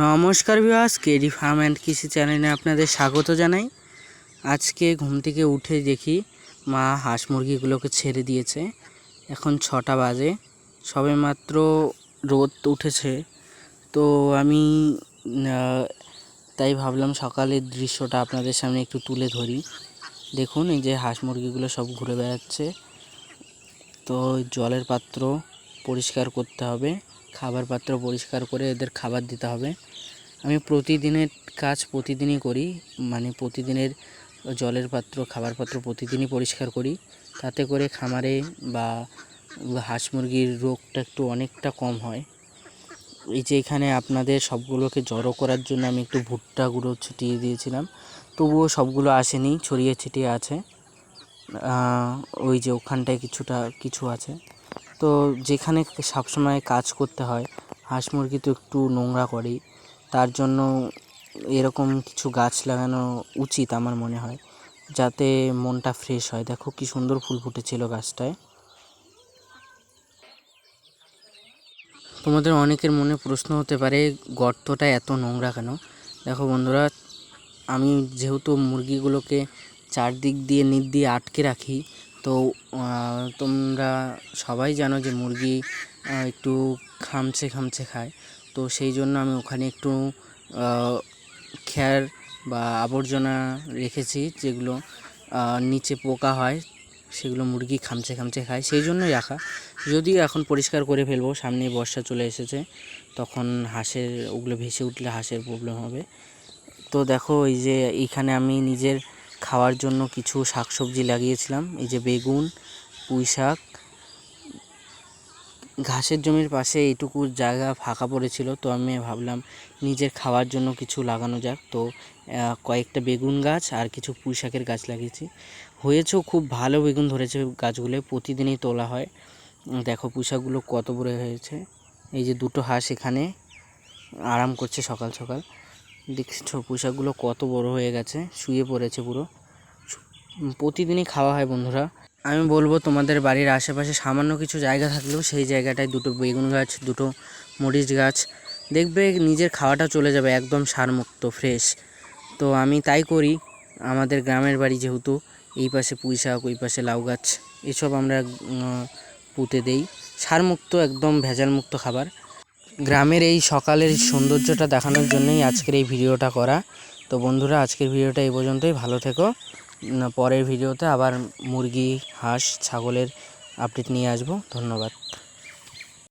নমস্কার বিবাস KD farm and কৃষি চ্যানেলে আপনাদের স্বাগত জানাই। আজকে ঘুম থেকে উঠে দেখি মা হাঁস মুরগিগুলোকে ছেড়ে দিয়েছে। এখন ছটা বাজে, সবে মাত্র রোদ উঠেছে। তো আমি তাই ভাবলাম সকালের দৃশ্যটা আপনাদের সামনে একটু তুলে ধরি। দেখুন, এই যে হাঁস মুরগিগুলো সব ঘুরে বেড়াচ্ছে। তো জলের পাত্র পরিষ্কার করতে হবে। খাবার পাত্র পরিষ্কার করে এদের খাবার দিতে হবে। আমি প্রতিদিনের কাজ প্রতিদিনই করি মানে প্রতিদিনের জলের পাত্র খাবার পাত্র প্রতিদিনই পরিষ্কার করি। তাতে করে খামারে বা হাঁস মুরগির রোগটা একটু অনেকটা কম হয়। এই যে এখানে আপনাদের সবগুলোকে জড়ো করার জন্য আমি একটু ভুট্টা গুঁড়ো ছিটিয়ে দিয়েছিলাম। তবুও সবগুলো আসেনি, ছড়িয়ে ছিটিয়ে আছে। ওই যে ওখানটায় কিছুটা, কিছু আছে। তো যেখানে সবসময় কাজ করতে হয়, হাঁস মুরগি তো একটু নোংরা করেই। তার জন্য এরকম কিছু গাছ লাগানো উচিত আমার মনে হয়, যাতে মনটা ফ্রেশ হয়। দেখো কি সুন্দর ফুল ফুটেছিল গাছটায়। তোমাদের অনেকের মনে প্রশ্ন হতে পারে, গর্তটা এত নোংরা কেন? দেখো বন্ধুরা, আমি যেহেতু মুরগিগুলোকে চারদিক দিয়ে নিট দিয়ে আটকে রাখি তো তোমরা সবাই জানো যে মুরগি একটু খামচে খামচে খায়। তো সেই জন্য আমি ওখানে একটু খ্যার বা আবর্জনা রেখেছি যেগুলো নিচে পোকা হয়, সেগুলো মুরগি খামচে খামচে খায়। সেই জন্যই রাখা। যদিও এখন পরিষ্কার করে ফেলব সামনে বর্ষা চলে এসেছে, তখন হাঁসের, ওগুলো ভেসে উঠলে হাঁসের প্রবলেম হবে। তো দেখো, এই যে এইখানে আমি নিজের খাওয়ার জন্য কিছু শাকসবজি লাগিয়েছিলাম। এই যে বেগুন, পুঁই শাক। ঘাসের জমির পাশে এইটুকু জায়গা ফাঁকা পড়েছিল, তো আমি ভাবলাম নিজের খাওয়ার জন্য কিছু লাগানো যাক। তো কয়েকটা বেগুন গাছ আর কিছু পুঁই শাকের গাছ লাগিয়েছি। হয়েছেও খুব ভালো বেগুন ধরেছে গাছগুলো, প্রতিদিনই তোলা হয়। দেখো পুঁই শাকগুলো কত বড় হয়েছে। এই যে দুটো হাঁস এখানে আরাম করছে সকাল সকাল। দেখছ, পোশাকগুলো কত বড় হয়ে গেছে, শুয়ে পড়েছে পুরো। প্রতিদিনই খাওয়া হয় বন্ধুরা। আমি বলব, তোমাদের বাড়ির আশেপাশে সামান্য কিছু জায়গা থাকলেও সেই জায়গাটায় দুটো বেগুন গাছ, দুটো মরিচ গাছ। দেখবে নিজের খাওয়াটা চলে যাবে একদম সারমুক্ত ফ্রেশ তো আমি তাই করি, আমাদের গ্রামের বাড়ি যেহেতু, এই পাশে পুঁই শাক, ওই পাশে লাউ গাছ, এসব আমরা পুঁতে দেই। সারমুক্ত, একদম ভেজালমুক্ত খাবার। গ্রামের এই সকালের সৌন্দর্যটা দেখানোর জন্যই আজকের এই ভিডিওটা করা। তো বন্ধুরা, আজকের ভিডিওটা এই পর্যন্তই। ভালো থেকো। পরের ভিডিওতে আবার মুরগি, হাঁস, ছাগলের আপডেট নিয়ে আসব। ধন্যবাদ।